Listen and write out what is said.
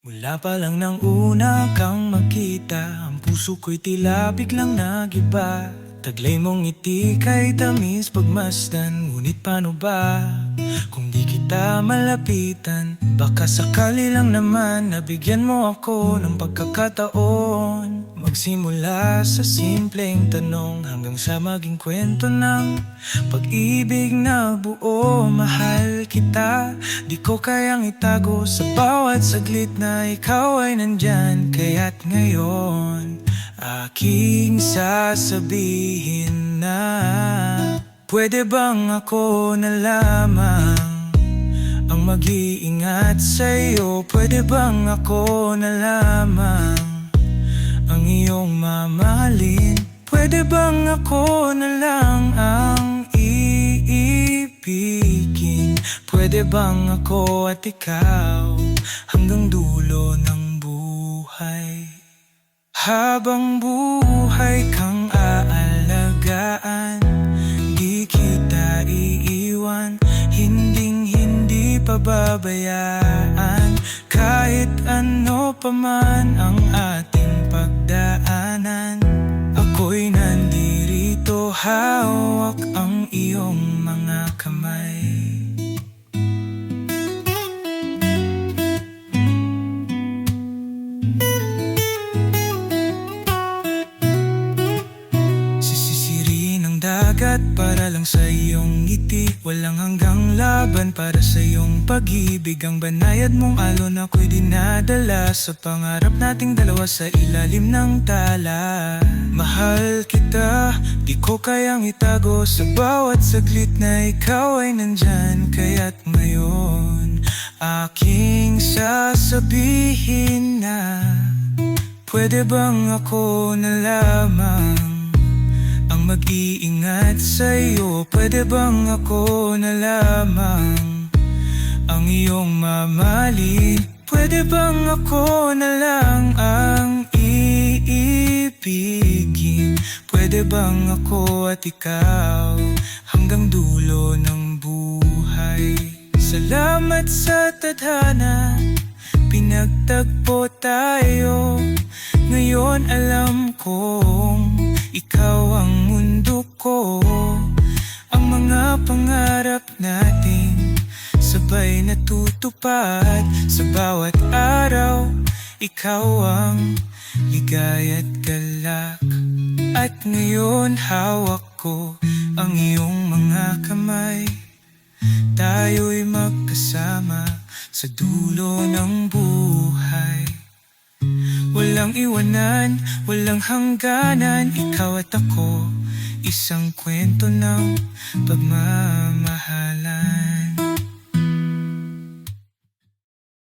Mula pa lang nang una kang makita Ang puso ko'y tila biglang nagiba. Taglay mong ngiti kay tamis pagmasdan Ngunit paano ba? Kung di kita malapitan Baka sakali lang naman nabigyan mo ako ng pagkakataon Magsimula sa simpleng tanong Hanggang sa maging kwento ng pag-ibig na buo. Mahal kita, di ko kayang itago Sa bawat saglit na ikaw ay nandyan. Kaya't ngayon aking sasabihin na Pwede bang ako na lamang ang mag-iingat sa'yo? Pwede bang ako na lamang ang iyong mamahalin Pwede bang ako na lang ang iibigin Pwede bang ako at ikaw hanggang dulo ng buhay? Habang buhay kang aalagaan Di kita iiwan Hinding hindi pababayaan Kahit ano pa man ang ating pagdaanan dagat para lang sa iyong ngiti. Walang hanggang laban para sa iyong pag-ibig. Ang banayad mong alon ako'y dinadala Sa pangarap nating dalawa sa ilalim ng tala. Mahal kita, di ko kayang itago Sa bawat saglit na ikaw ay nandyan. Kaya't ngayon aking sasabihin na Pwede bang ako na lamang ang mag-iingat sa'yo? Pwede bang ako na lamang Ang iyong mamali? Pwede bang ako na lang ang iibigin Pwede bang ako at ikaw Hanggang dulo ng buhay? Salamat sa tadhana Pinagtagpo tayo. Ngayon alam kong ikaw ang mundo ko. Ang mga pangarap natin Sabay natutupad Sa bawat araw. Ikaw ang ligaya't galak. At ngayon hawak ko Ang iyong mga kamay. Tayo'y magkasama Sa dulo ng buhay Walang iwanan, walang hangganan. Ikaw at ako Isang kwento ng pagmamahalan